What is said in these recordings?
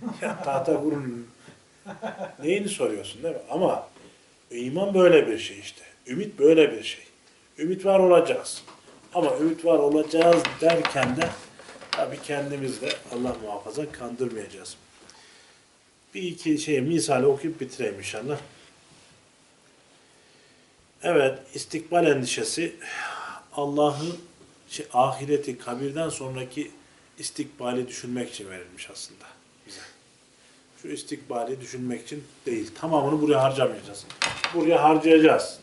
Ya tahta kurun neyini soruyorsun değil mi? Ama iman böyle bir şey işte. Ümit böyle bir şey. Ümit var olacağız. Ama ümit var olacağız derken de tabii kendimiz de Allah muhafaza kandırmayacağız. Bir iki şey misali okuyup bitireyim inşallah. Evet, istikbal endişesi Allah'ın şey, ahireti, kabirden sonraki istikbali düşünmek için verilmiş aslında. Şu istikbali düşünmek için değil. Tamamını buraya harcamayacağız. Buraya harcayacağız.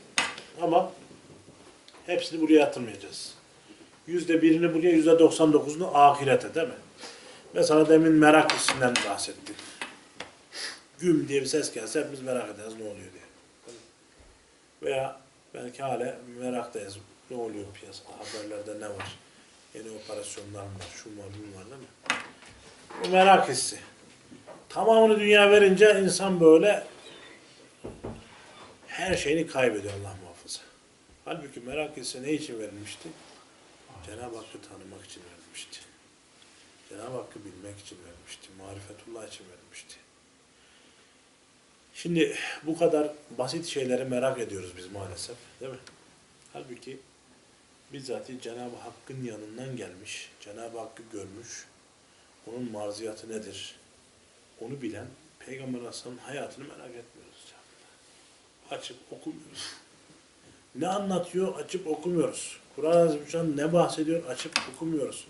Ama hepsini buraya yatırmayacağız. Yüzde birini buraya, yüzde doksan dokuzunu ahirete değil mi? Mesela demin merak hissinden bahsettik. Güm diye bir ses gelse hepimiz merak ederiz ne oluyor diye. Veya belki hala meraktayız. Ne oluyor piyasada, haberlerde ne var? Yeni operasyonlar mı var, şu var, bu var değil mi? Bu merak hissi. Tamamını dünya verince insan böyle her şeyini kaybediyor Allah muhafaza. Halbuki merak hissi ne için verilmişti? Cenab-ı Hakk'ı tanımak için verilmişti. Cenab-ı Hakk'ı bilmek için verilmişti. Marifetullah için verilmişti. Şimdi bu kadar basit şeyleri merak ediyoruz biz maalesef. Değil mi? Halbuki bizzat Cenab-ı Hakk'ın yanından gelmiş, Cenab-ı Hakk'ı görmüş, onun marziyatı nedir? Onu bilen Peygamber Aleyhisselam'ın hayatını merak etmiyoruz. Açıp okumuyoruz. Ne anlatıyor? Açıp okumuyoruz. Kur'an-ı Azimüşşan ne bahsediyor? Açıp okumuyoruz.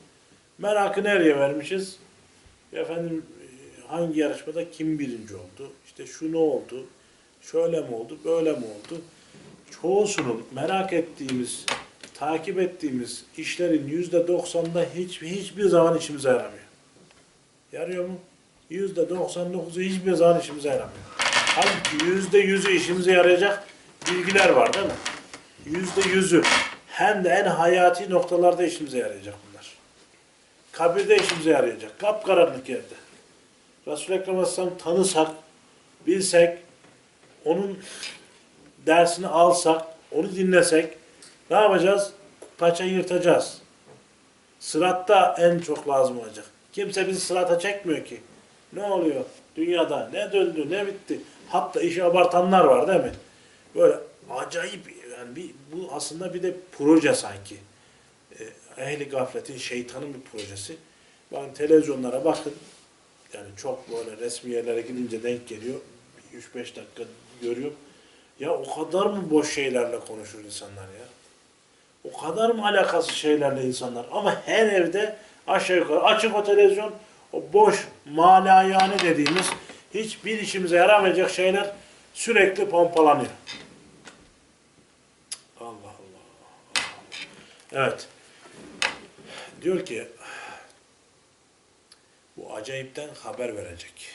Merakı nereye vermişiz? Efendim e, hangi yarışmada kim birinci oldu? İşte şu ne oldu? Şöyle mi oldu? Böyle mi oldu? Çoğusunun merak ettiğimiz, takip ettiğimiz işlerin yüzde doksanda hiç, hiçbir zaman işimize yaramıyor. Yarıyor mu? Yüzde doksan dokuzu hiçbir zaman işimize yaramıyor. Halbuki yüzde yüzü işimize yarayacak bilgiler var değil mi? Yüzde yüzü hem de en hayati noktalarda işimize yarayacak bunlar. Kabirde işimize yarayacak. Kapkaranlık yerde. Resul-i Ekrem tanısak, bilsek, onun dersini alsak, onu dinlesek ne yapacağız? Paçayı yırtacağız. Sıratta en çok lazım olacak. Kimse bizi sırata çekmiyor ki. Ne oluyor? Dünyada ne döndü ne bitti. Hatta işi abartanlar var değil mi? Böyle acayip yani bir, bu aslında bir de proje sanki. Ee, ehli gafletin şeytanın bir projesi. Ben televizyonlara bakın. Yani çok böyle resmi yerlere gidince denk geliyor. 3-5 dakika görüyorum. Ya o kadar mı boş şeylerle konuşur insanlar ya? O kadar mı alakasız şeylerle insanlar? Ama her evde aşağı yukarı açık o televizyon, o boş malayani dediğimiz hiçbir işimize yaramayacak şeyler sürekli pompalanıyor. Allah Allah. Evet. Diyor ki bu acayipten haber verecek.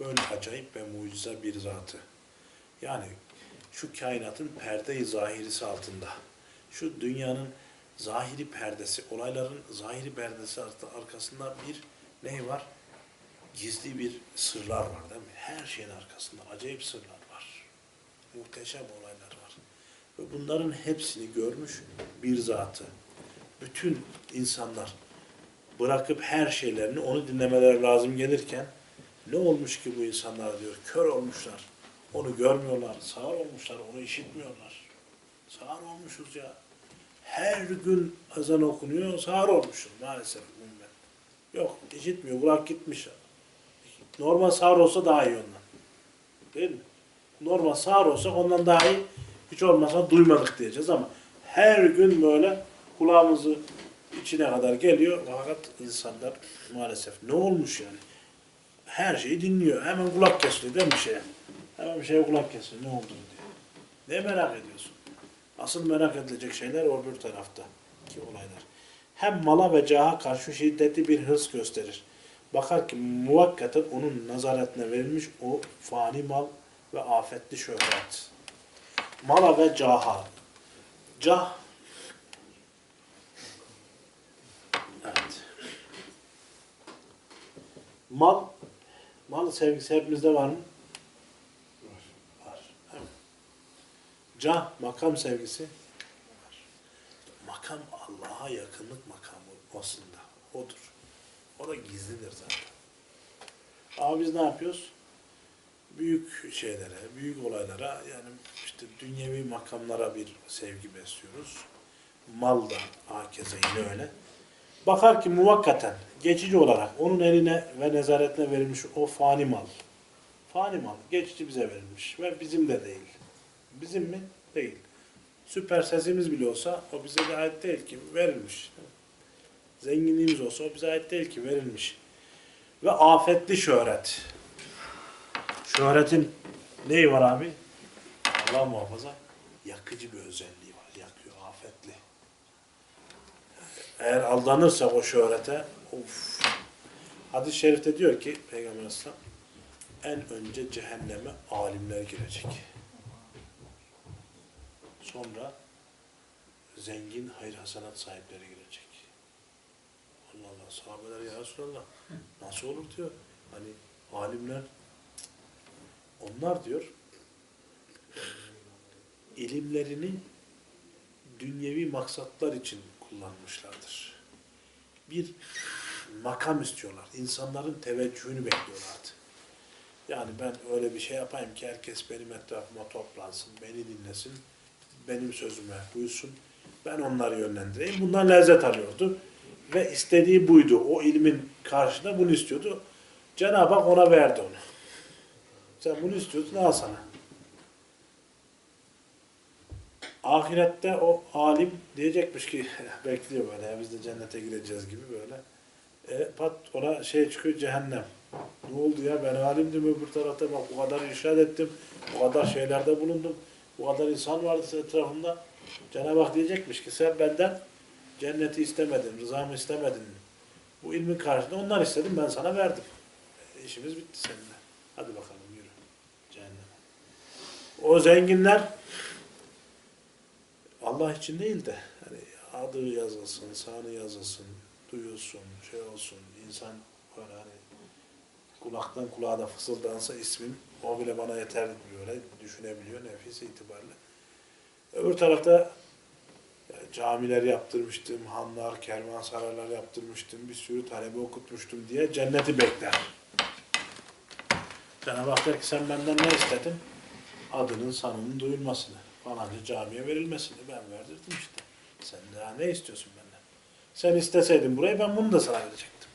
Böyle acayip ve mucize bir zatı. Yani şu kainatın perde-i zahirisi altında, şu dünyanın zahiri perdesi, olayların zahiri perdesi arkasında bir ne var? Gizli bir sırlar var değil mi? Her şeyin arkasında acayip sırlar var. Muhteşem olaylar var. Ve bunların hepsini görmüş bir zatı. Bütün insanlar bırakıp her şeylerini onu dinlemeleri lazım gelirken ne olmuş ki bu insanlar diyor, kör olmuşlar. Onu görmüyorlar, sağır olmuşlar, onu işitmiyorlar. Sağır olmuşuz ya. Her gün ezan okunuyor, sağır olmuşuz maalesef ümmet. Yok, işitmiyor, kulak gitmiş. Normal sağır olsa daha iyi ondan. Değil mi? Normal sağır olsa ondan daha iyi, hiç olmasa duymadık diyeceğiz ama her gün böyle kulağımızı içine kadar geliyor. Fakat insanlar maalesef ne olmuş yani? Her şeyi dinliyor. Hemen kulak kesiliyor değil mi bir? Hemen bir şeye kulak kesiliyor. Ne olduğunu diyor. Ne merak ediyorsun? Asıl merak edilecek şeyler o öbür tarafta ki olaylar. Hem mala ve caha karşı şiddetli bir hırs gösterir. Bakar ki muvakkaten onun nazaretine verilmiş o fani mal ve afetli şöhret. Mala ve caha. Cah Evet. Mal, mal sevgisi hepimizde var mı? Var. Var. Cah, makam sevgisi var. Makam Allah'a yakınlık makamı aslında. Odur. O da gizlidir zaten. Ama biz ne yapıyoruz? Büyük şeylere, büyük olaylara yani işte dünyevi makamlara bir sevgi besliyoruz. Mal da hakeza yine öyle. Bakar ki muvakkaten, geçici olarak onun eline ve nezaretine verilmiş o fani mal. Fani mal, geçici bize verilmiş ve bizim de değil. Bizim mi? Değil. Süper sesimiz bile olsa o bize de ait değil ki, verilmiş. Zenginliğimiz olsa o bize ait değil ki, verilmiş. Ve afetli şöhret. Şöhretin neyi var abi? Allah muhafaza yakıcı bir özelliği var. Yakıyor, afetli. Eğer aldanırsa o şöhrete, of. Hadis-i şerifte diyor ki Peygamber Aleyhisselam en önce cehenneme alimler girecek. Sonra zengin hayır hasanat sahipleri girecek. Allah Allah sahabeler ya Resulallah nasıl olur diyor. Hani alimler onlar diyor ilimlerini dünyevi maksatlar için kullanmışlardır. Bir makam istiyorlar. İnsanların teveccühünü bekliyorlardı. Yani ben öyle bir şey yapayım ki herkes benim etrafıma toplansın, beni dinlesin, benim sözüme uysun, ben onları yönlendireyim. Bundan lezzet alıyordu. Ve istediği buydu. O ilmin karşında bunu istiyordu. Cenab-ı Hak ona verdi onu. Sen bunu istiyordun, al sana. Ahirette o alim diyecekmiş ki, bekliyor böyle, ya biz de cennete gireceğiz gibi böyle. E, pat ona şey çıkıyor cehennem. Ne oldu ya ben alimdim öbür tarafta bak bu kadar irşad ettim, bu kadar şeylerde bulundum, bu kadar insan vardı etrafımda. Cenab-ı Hak diyecekmiş ki sen benden cenneti istemedin, rızamı istemedin. Bu ilmin karşılığında ondan istedim ben sana verdim. E, işimiz bitti seninle. Hadi bakalım yürü. Cehennem. O zenginler Allah için değil de hani adı yazılsın, sanı yazılsın, duyulsun, şey olsun, insan böyle hani kulaktan kulağa da fısıldansa ismim o bile bana yeter böyle düşünebiliyor nefis itibariyle. Öbür tarafta yani camiler yaptırmıştım, hanlar, kervansaraylar yaptırmıştım, bir sürü talebe okutmuştum diye cenneti bekler. Cenab-ı Hak der ki sen benden ne istedin? Adının, sanının duyulmasını, falanca camiye verilmesini ben verdirdim işte. Sen daha ne istiyorsun benden? Sen isteseydin burayı ben bunu da sana verecektim.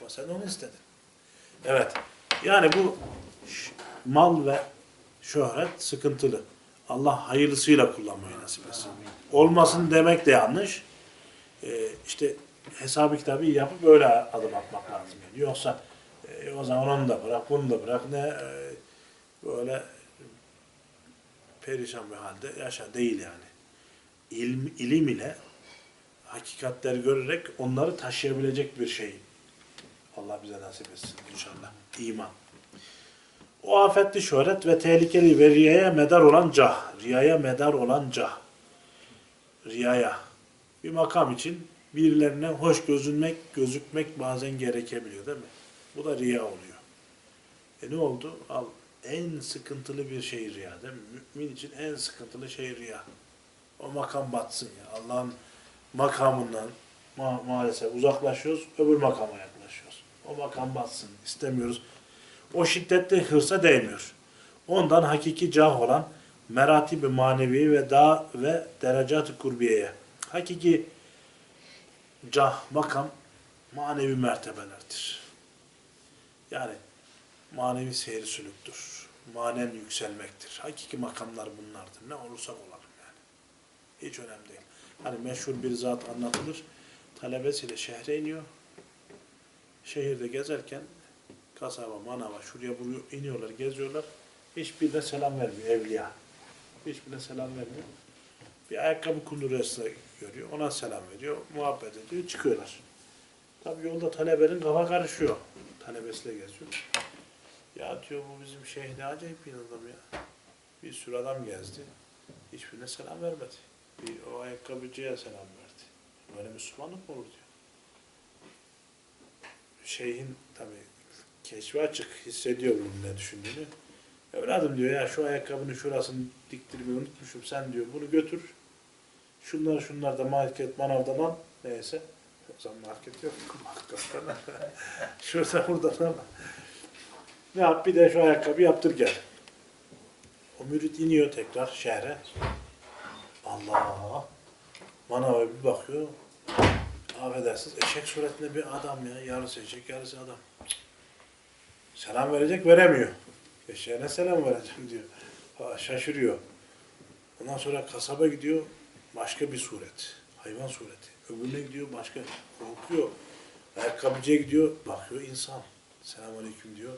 Ama sen onu istedin. Evet. Yani bu mal ve şöhret sıkıntılı. Allah hayırlısıyla kullanmayı nasip etsin. Olmasın demek de yanlış. Ee, işte hesabı kitabı yapıp öyle adım atmak lazım. Yani. Yoksa e, o zaman onu da bırak, bunu da bırak. Ne e, böyle perişan bir halde yaşa değil yani. İlm, ilim ile hakikatleri görerek onları taşıyabilecek bir şey. Allah bize nasip etsin inşallah. İman. O afetli şöhret ve tehlikeli ve riyaya medar olan cah. Riyaya medar olan cah. Riyaya. Bir makam için birilerine hoş gözünmek, gözükmek bazen gerekebiliyor değil mi? Bu da riya oluyor. E ne oldu? Al en sıkıntılı bir şey riya değil mi? Mümin için en sıkıntılı şey riya. O makam batsın ya. Allah'ın makamından ma- maalesef uzaklaşıyoruz, öbür makama yaklaşıyoruz. O makam batsın, istemiyoruz. O şiddetli hırsa değmiyor. Ondan hakiki cah olan meratibi manevi ve da ve derecat-ı kurbiyeye. Hakiki cah, makam manevi mertebelerdir. Yani manevi seyri sülüktür. Manen yükselmektir. Hakiki makamlar bunlardır. Ne olursak olalım yani. Hiç önemli değil. Hani meşhur bir zat anlatılır. Talebesiyle şehre iniyor. Şehirde gezerken kasaba, manava, şuraya buraya iniyorlar, geziyorlar. Hiçbirine selam vermiyor evliya. Hiçbirine selam vermiyor. Bir ayakkabı kundurasına görüyor, ona selam veriyor, muhabbet ediyor, çıkıyorlar. Tabii yolda talebenin kafa karışıyor. Talebesiyle geziyor. Ya diyor bu bizim şeyh ne acayip bir adam ya. Bir sürü adam gezdi. Hiçbirine selam vermedi. Bir o ayakkabıcıya selam verdi. Böyle Müslümanlık mı olur diyor. Şeyhin tabii keşfi açık hissediyor bunun ne düşündüğünü. Evladım diyor ya şu ayakkabının şurasını diktirmeyi unutmuşum. Sen diyor bunu götür. Şunlar şunlar da market manavdan al. Neyse. O zaman market yok. Al. Şurada buradan al. Ne yap bir de şu ayakkabı yaptır gel. O mürit iniyor tekrar şehre. Allah! Manava bir bakıyor. Affedersiniz eşek suretinde bir adam ya. Yarısı eşek yarısı adam. Selam verecek veremiyor. Eşeğe ne selam vereceğim diyor. Ha, şaşırıyor. Ondan sonra kasaba gidiyor. Başka bir suret. Hayvan sureti. Öbürüne gidiyor başka. Korkuyor. Ayakkabıcıya gidiyor. Bakıyor insan. Selamünaleyküm diyor.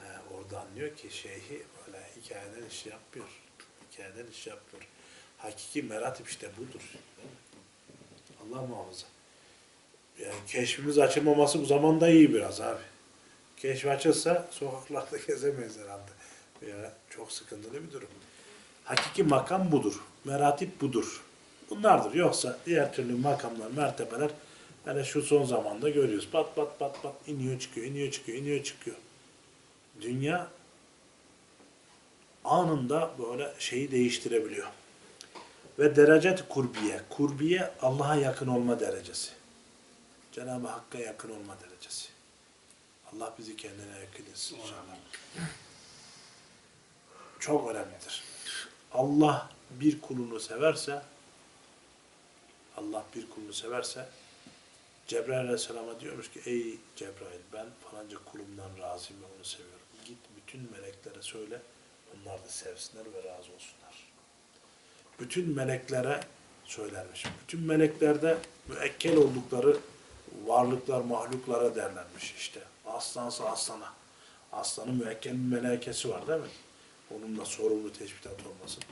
He, orada anlıyor ki şeyhi böyle hikayeden iş yapmıyor. Hikayeden iş yapmıyor. Hakiki meratip işte budur. Allah muhafaza. Yani keşfimiz açılmaması bu zamanda iyi biraz abi. Keşf açılsa sokaklarda gezemeyiz herhalde. Ya çok sıkıntılı bir durum. Hakiki makam budur. Meratip budur. Bunlardır. Yoksa diğer türlü makamlar, mertebeler hele şu son zamanda görüyoruz. Pat pat pat pat iniyor çıkıyor, iniyor çıkıyor, iniyor çıkıyor. Dünya anında böyle şeyi değiştirebiliyor. Ve derecet kurbiye. Kurbiye Allah'a yakın olma derecesi. Cenab-ı Hakk'a yakın olma derecesi. Allah bizi kendine yakın etsin inşallah. Çok önemlidir. Allah bir kulunu severse Allah bir kulunu severse Cebrail Aleyhisselam'a diyormuş ki ey Cebrail ben falanca kulumdan razıyım ve onu seviyorum. Git bütün meleklere söyle onlar da sevsinler ve razı olsunlar. Bütün meleklere söylermiş. Bütün meleklerde müekkel oldukları varlıklar, mahluklara derlermiş işte. Aslansa aslana. Aslanın müekkel bir melekesi var değil mi? Onunla sorumlu teşbihat olmasın.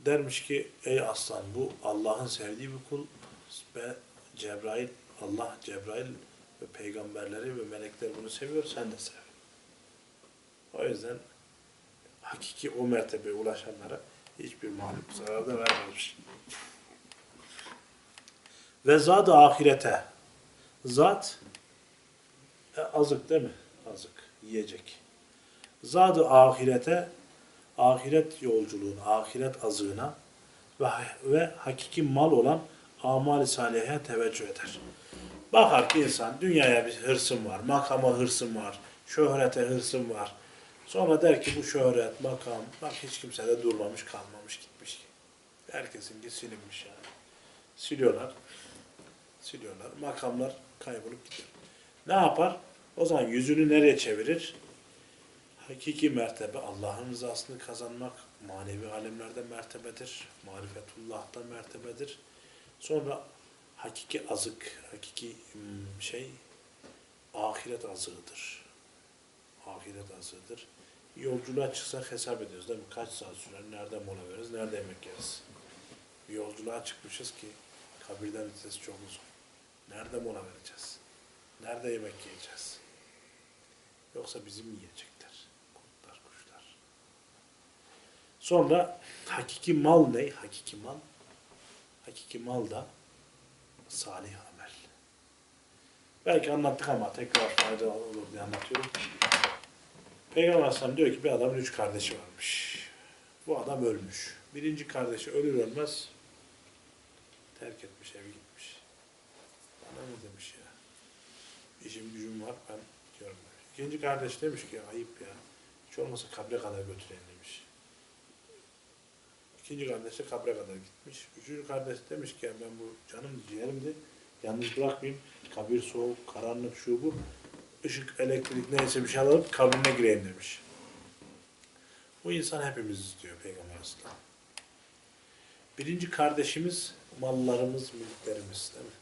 Dermiş ki ey aslan bu Allah'ın sevdiği bir kul ve Cebrail, Allah Cebrail ve peygamberleri ve melekler bunu seviyor sen de sev. O yüzden hakiki o mertebeye ulaşanlara hiçbir mahluk zarar da vermemiş. Ve zat ahirete. Zat e, azık değil mi? Azık. Yiyecek. zat ahirete ahiret yolculuğuna, ahiret azığına ve, ve hakiki mal olan amal-i saliheye teveccüh eder. Bakar ki insan dünyaya bir hırsım var, makama hırsım var, şöhrete hırsım var. Sonra der ki bu şöhret, makam, bak hiç kimse de durmamış, kalmamış, gitmiş ki. Herkesinki silinmiş yani. Siliyorlar, siliyorlar. Makamlar kaybolup gidiyor. Ne yapar? O zaman yüzünü nereye çevirir? Hakiki mertebe Allah'ın rızasını kazanmak manevi alemlerde mertebedir. Marifetullah'ta mertebedir. Sonra hakiki azık, hakiki hmm, şey ahiret azığıdır. Ahiret azığıdır. Yolculuğa çıksak hesap ediyoruz değil mi? Kaç saat sürer, nerede mola veririz, nerede yemek yeriz? Bir yolculuğa çıkmışız ki kabirden ötesi çok uzun. Nerede mola vereceğiz? Nerede yemek yiyeceğiz? Yoksa bizim mi yiyecekler? Kurtlar, kuşlar. Sonra hakiki mal ne? Hakiki mal. Hakiki mal da salih amel. Belki anlattık ama tekrar faydalı olur diye anlatıyorum. Peygamber Aleyhisselam diyor ki bir adamın üç kardeşi varmış. Bu adam ölmüş. Birinci kardeşi ölür ölmez terk etmiş, evi gitmiş. Ne demiş ya? İşim gücüm var ben gidiyorum demiş. İkinci kardeş demiş ki ayıp ya. Hiç olmasa kabre kadar götüreyim demiş. İkinci kardeş de kabre kadar gitmiş. Üçüncü kardeş demiş ki ben bu canım ciğerimdi. Yalnız bırakmayayım. Kabir soğuk, karanlık şu bu. Işık, elektrik neyse bir şey alıp kabrine gireyim demiş. Bu insan hepimiz diyor Peygamber Aleyhisselam. Birinci kardeşimiz mallarımız, mülklerimiz değil mi?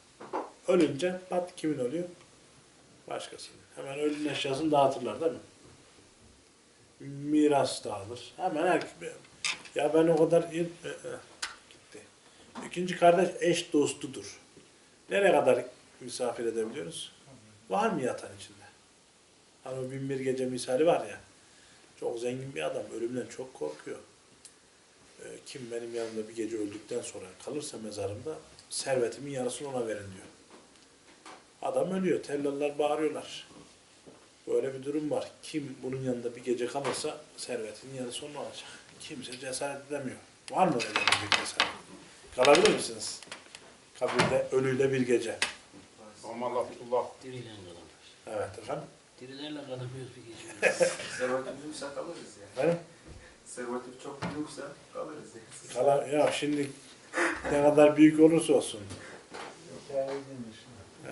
Ölünce pat kimin oluyor? Başkasının. Hemen ölünün eşyasını dağıtırlar değil mi? Miras dağılır. Hemen herkes ya ben o kadar e, e, gitti. İkinci kardeş eş dostudur. Nereye kadar misafir edebiliyoruz? Var mı yatan içinde? Hani o bin bir gece misali var ya. Çok zengin bir adam. Ölümden çok korkuyor. Ee, kim benim yanımda bir gece öldükten sonra kalırsa mezarımda servetimin yarısını ona verin diyor. Adam ölüyor. Tellallar bağırıyorlar. Böyle bir durum var. Kim bunun yanında bir gece kalırsa servetinin yarısı onun olacak. Kimse cesaret edemiyor. Var mı öyle bir cesaret? Kalabilir misiniz? Kabirde ölüyle bir gece. Aman Abdullah. Diriyle. Evet. efendim. Dirilerle kalamıyoruz bir. Servatim yoksa kalırız ya. Efendim? Servatim çok yoksa kalırız ya. Kala, ya şimdi ne kadar büyük olursa olsun.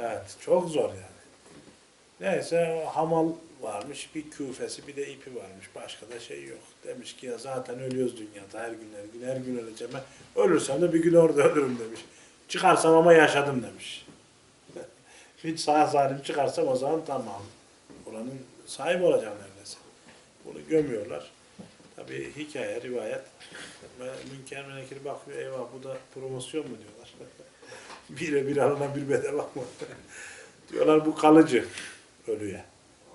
Evet, çok zor yani. Neyse o hamal varmış, bir küfesi, bir de ipi varmış. Başka da şey yok. Demiş ki ya zaten ölüyoruz dünyada her gün her gün, her gün öleceğim. Ölürsem de bir gün orada ölürüm demiş. Çıkarsam ama yaşadım demiş. Hiç sağ salim çıkarsam o zaman tamam. Oranın sahibi olacağım neredeyse. Bunu gömüyorlar. Tabii hikaye, rivayet. Münker menekir bakıyor, eyvah bu da promosyon mu diyorlar. Bire bir alana bir bedava mı? diyorlar bu kalıcı ölüye.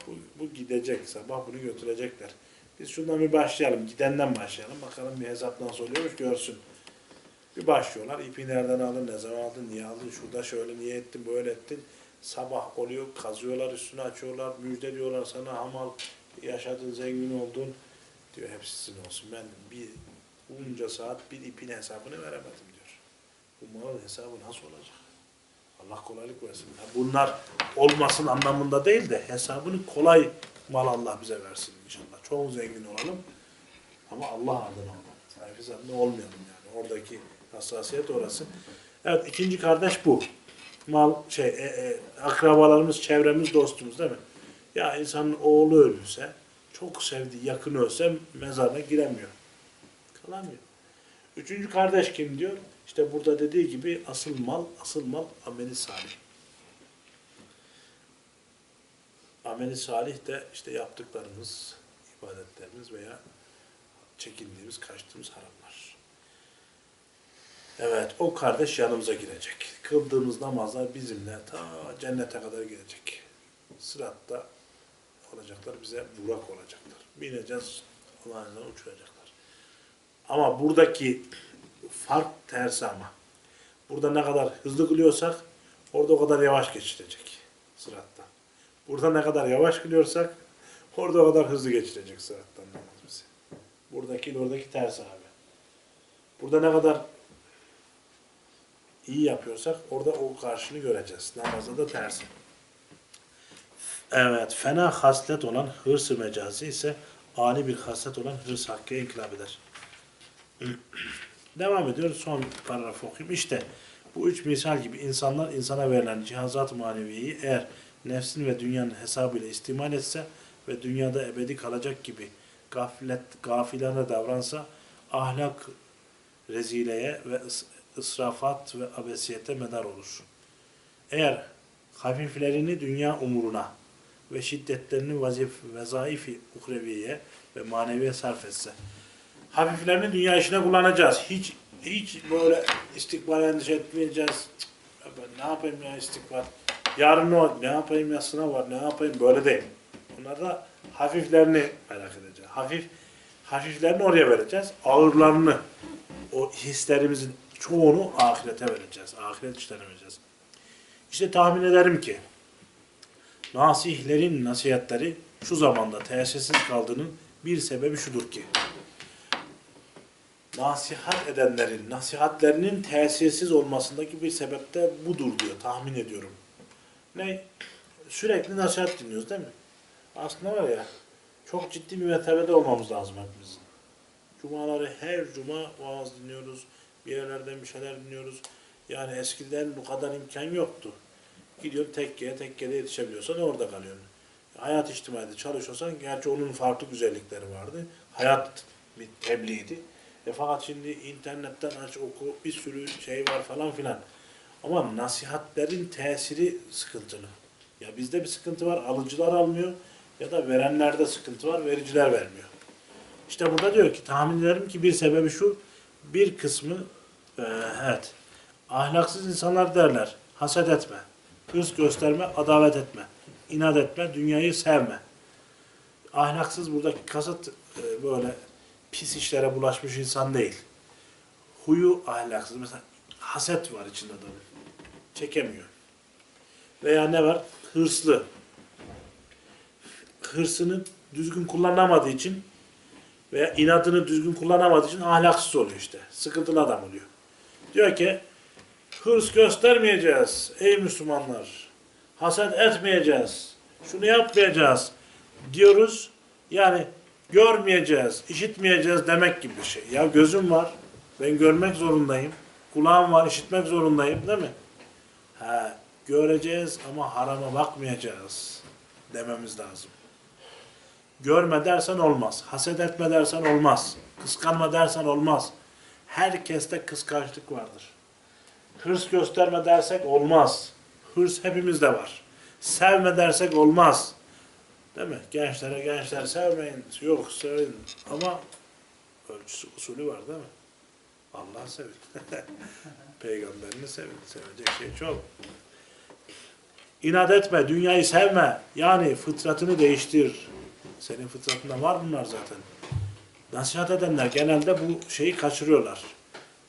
Bu, bu gidecek, sabah bunu götürecekler. Biz şundan bir başlayalım, gidenden başlayalım. Bakalım bir hesap nasıl oluyormuş görsün. Bir başlıyorlar, ipi nereden aldın, ne zaman aldın, niye aldın, şurada şöyle, niye ettin, böyle ettin. Sabah oluyor, kazıyorlar, üstünü açıyorlar, müjde diyorlar sana hamal, yaşadın, zengin oldun. Diyor hepsi sizin olsun. Ben bir bunca saat bir ipin hesabını veremedim. Bu malın hesabı nasıl olacak? Allah kolaylık versin. Ya bunlar olmasın anlamında değil de hesabını kolay mal Allah bize versin inşallah. Çok zengin olalım ama Allah adına olalım. Sahifiz adına olmayalım yani. Oradaki hassasiyet orası. Evet ikinci kardeş bu. Mal şey e, e, akrabalarımız, çevremiz, dostumuz değil mi? Ya insanın oğlu ölürse çok sevdiği, yakın ölse mezarına giremiyor. Kalamıyor. Üçüncü kardeş kim diyor? İşte burada dediği gibi asıl mal, asıl mal ameli salih. Ameli salih de işte yaptıklarımız, ibadetlerimiz veya çekindiğimiz, kaçtığımız haramlar. Evet, o kardeş yanımıza girecek. Kıldığımız namazlar bizimle ta cennete kadar gelecek. Sıratta olacaklar, bize burak olacaklar. Bineceğiz, Allah'ın izniyle uçuracaklar. Ama buradaki fark tersi ama. Burada ne kadar hızlı kılıyorsak orada o kadar yavaş geçirecek sıratta. Burada ne kadar yavaş kılıyorsak orada o kadar hızlı geçirecek sırattan namaz. Buradaki oradaki ters abi. Burada ne kadar iyi yapıyorsak orada o karşını göreceğiz. Namazda da tersi. Evet, fena haslet olan hırs-ı mecazi ise ani bir haslet olan hırs hakkı inkılap eder. Devam ediyoruz. Son paragrafı okuyayım. İşte bu üç misal gibi insanlar insana verilen cihazat maneviyeyi eğer nefsin ve dünyanın hesabıyla istimal etse ve dünyada ebedi kalacak gibi gaflet, gafilane davransa ahlak rezileye ve ıs- ısrafat ve abesiyete medar olur. Eğer hafiflerini dünya umuruna ve şiddetlerini vazif, vezaifi uhreviyeye ve maneviye sarf etse, hafiflerini dünya işine kullanacağız. Hiç hiç böyle istikbal endişe etmeyeceğiz. Ne yapayım ya istikbal? Yarın ne, ne yapayım ya sınav var ne yapayım böyle değil. Onlar da hafiflerini merak edeceğiz. Hafif hafiflerini oraya vereceğiz. Ağırlarını o hislerimizin çoğunu ahirete vereceğiz. Ahiret işlerine vereceğiz. İşte tahmin ederim ki nasihlerin nasihatleri şu zamanda tesirsiz kaldığının bir sebebi şudur ki nasihat edenlerin nasihatlerinin tesirsiz olmasındaki bir sebep de budur diyor. Tahmin ediyorum. Ne? Sürekli nasihat dinliyoruz değil mi? Aslında var ya çok ciddi bir mertebede olmamız lazım hepimizin. Cumaları her cuma vaaz dinliyoruz. Bir yerlerden bir şeyler dinliyoruz. Yani eskiden bu kadar imkan yoktu. Gidiyorsun tekkeye, tekkede yetişebiliyorsan orada kalıyorsun. Hayat içtimaide çalışıyorsan, gerçi onun farklı güzellikleri vardı. Hayat bir tebliğdi. E fakat şimdi internetten aç oku bir sürü şey var falan filan. Ama nasihatlerin tesiri sıkıntılı. Ya bizde bir sıkıntı var, alıcılar almıyor ya da verenlerde sıkıntı var, vericiler vermiyor. İşte burada diyor ki tahmin ederim ki bir sebebi şu, bir kısmı e, evet ahlaksız insanlar derler, haset etme, hırs gösterme, adalet etme, inat etme, dünyayı sevme. Ahlaksız buradaki kasıt e, böyle pis işlere bulaşmış insan değil. Huyu ahlaksız. Mesela haset var içinde adamın. Çekemiyor. Veya ne var? Hırslı. Hırsını düzgün kullanamadığı için veya inadını düzgün kullanamadığı için ahlaksız oluyor işte. Sıkıntılı adam oluyor. Diyor ki hırs göstermeyeceğiz ey Müslümanlar. Haset etmeyeceğiz. Şunu yapmayacağız diyoruz. Yani görmeyeceğiz, işitmeyeceğiz demek gibi bir şey. Ya gözüm var. Ben görmek zorundayım. Kulağım var, işitmek zorundayım değil mi? Ha, göreceğiz ama harama bakmayacağız dememiz lazım. Görme dersen olmaz. Haset etme dersen olmaz. Kıskanma dersen olmaz. Herkeste kıskançlık vardır. Hırs gösterme dersek olmaz. Hırs hepimizde var. Sevme dersek olmaz. Değil mi? Gençlere gençler sevmeyin. Yok sevin. Ama ölçüsü usulü var değil mi? Allah sevin. Peygamberini sevin. Sevecek şey çok. İnat etme, dünyayı sevme. Yani fıtratını değiştir. Senin fıtratında var bunlar zaten. Nasihat edenler genelde bu şeyi kaçırıyorlar.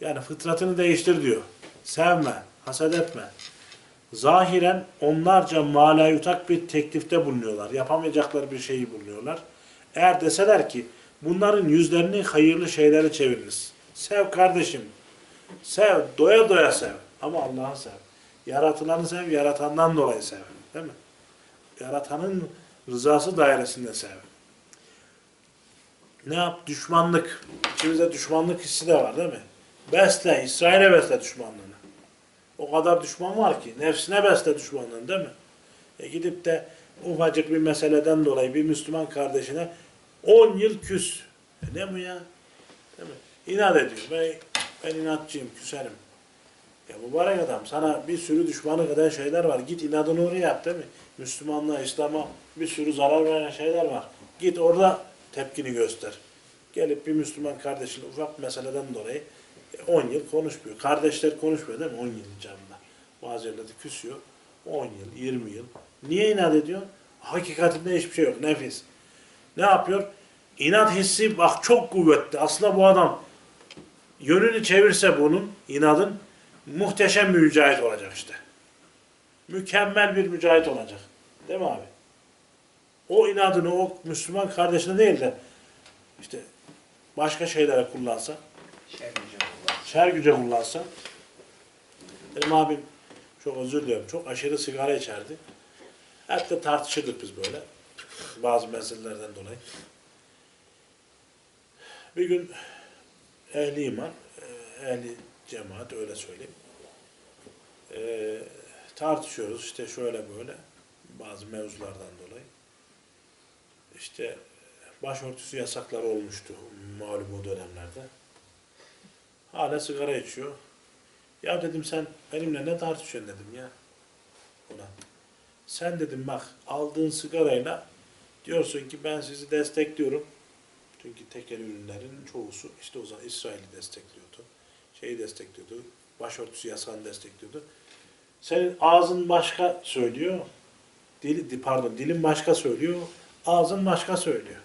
Yani fıtratını değiştir diyor. Sevme, haset etme. Zahiren onlarca malayutak bir teklifte bulunuyorlar. Yapamayacakları bir şeyi bulunuyorlar. Eğer deseler ki bunların yüzlerini hayırlı şeylere çeviriniz. Sev kardeşim. Sev, doya doya sev. Ama Allah'ı sev. Yaratılanı sev, yaratandan dolayı sev. Değil mi? Yaratanın rızası dairesinde sev. Ne yap? Düşmanlık. İçimizde düşmanlık hissi de var değil mi? Besle, İsrail'e besle düşmanlığını. O kadar düşman var ki. Nefsine besle düşmanlığını değil mi? E gidip de ufacık bir meseleden dolayı bir Müslüman kardeşine 10 yıl küs. E ne bu ya? Değil mi? İnat ediyor. Ben, ben inatçıyım, küserim. Ya mübarek adam sana bir sürü düşmanlık eden şeyler var. Git inadını oraya yap değil mi? Müslümanlığa, İslam'a bir sürü zarar veren şeyler var. Git orada tepkini göster. Gelip bir Müslüman kardeşin ufak meseleden dolayı 10 yıl konuşmuyor. Kardeşler konuşmuyor değil mi? 10 yıl icabında. Bazı yerlerde küsüyor. 10 yıl, 20 yıl. Niye inat ediyor? Hakikatinde hiçbir şey yok. Nefis. Ne yapıyor? İnat hissi bak çok kuvvetli. Aslında bu adam yönünü çevirse bunun, inadın muhteşem bir mücahit olacak işte. Mükemmel bir mücahit olacak. Değil mi abi? O inadını o Müslüman kardeşine değil de işte başka şeylere kullansa, şer güce kullansa. Benim abim çok özür diliyorum. Çok aşırı sigara içerdi. Hep de tartışırdık biz böyle. Bazı meselelerden dolayı. Bir gün ehli iman, ehli cemaat öyle söyleyeyim. E, tartışıyoruz işte şöyle böyle bazı mevzulardan dolayı. İşte başörtüsü yasakları olmuştu malum o dönemlerde. Hala sigara içiyor. Ya dedim sen benimle ne tartışıyorsun dedim ya ona. Sen dedim bak aldığın sigarayla diyorsun ki ben sizi destekliyorum. Çünkü tekel ürünlerin çoğusu işte o zaman İsrail'i destekliyordu. Şeyi destekliyordu. Başörtüsü yasağını destekliyordu. Senin ağzın başka söylüyor. Dili, pardon dilin başka söylüyor. Ağzın başka söylüyor.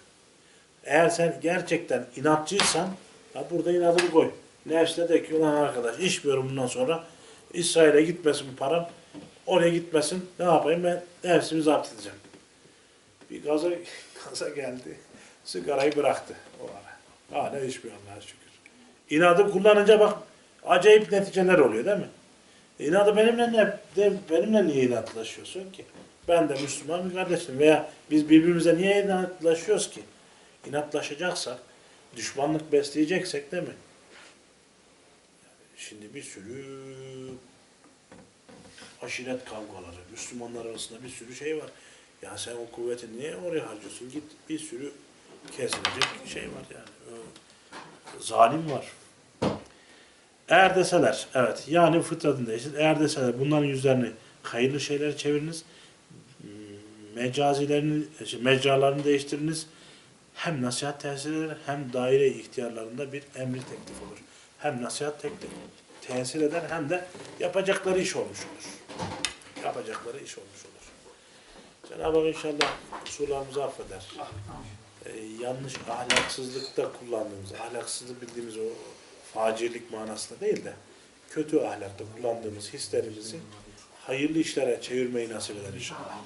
Eğer sen gerçekten inatçıysan ya burada inadını koy. Nefsine de ki ulan arkadaş içmiyorum bundan sonra. İsrail'e gitmesin param. Oraya gitmesin. Ne yapayım ben nefsimi zapt edeceğim. Bir gaza, gaza geldi. Sigarayı bıraktı o ara. Hala içmiyor Allah'a şükür. İnadı kullanınca bak acayip neticeler oluyor değil mi? İnadı benimle ne, de, benimle niye inatlaşıyorsun ki? Ben de Müslüman bir kardeşim veya biz birbirimize niye inatlaşıyoruz ki? İnatlaşacaksak, düşmanlık besleyeceksek değil mi? Şimdi bir sürü aşiret kavgaları, Müslümanlar arasında bir sürü şey var. Ya sen o kuvveti niye oraya harcıyorsun? Git bir sürü kesilecek şey var yani. Zalim var. Eğer deseler, evet yani fıtratın değişir. Eğer deseler bunların yüzlerini hayırlı şeylere çeviriniz, mecazilerini, şey, mecralarını değiştiriniz. Hem nasihat tesir eder hem daire ihtiyarlarında bir emri teklif olur. Hem nasihat teklif, tesir eder hem de yapacakları iş olmuş olur. Yapacakları iş olmuş olur. Cenab-ı Hak inşallah kusurlarımızı affeder. Ee, yanlış ahlaksızlıkta kullandığımız, ahlaksızlık bildiğimiz o facirlik manasında değil de kötü ahlakta kullandığımız hislerimizi hayırlı işlere çevirmeyi nasip eder inşallah.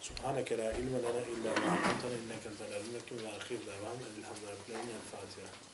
Subhaneke la ilme lena illa ma allamtena inneke entel ve ahir davan elhamdülillahi rabbil.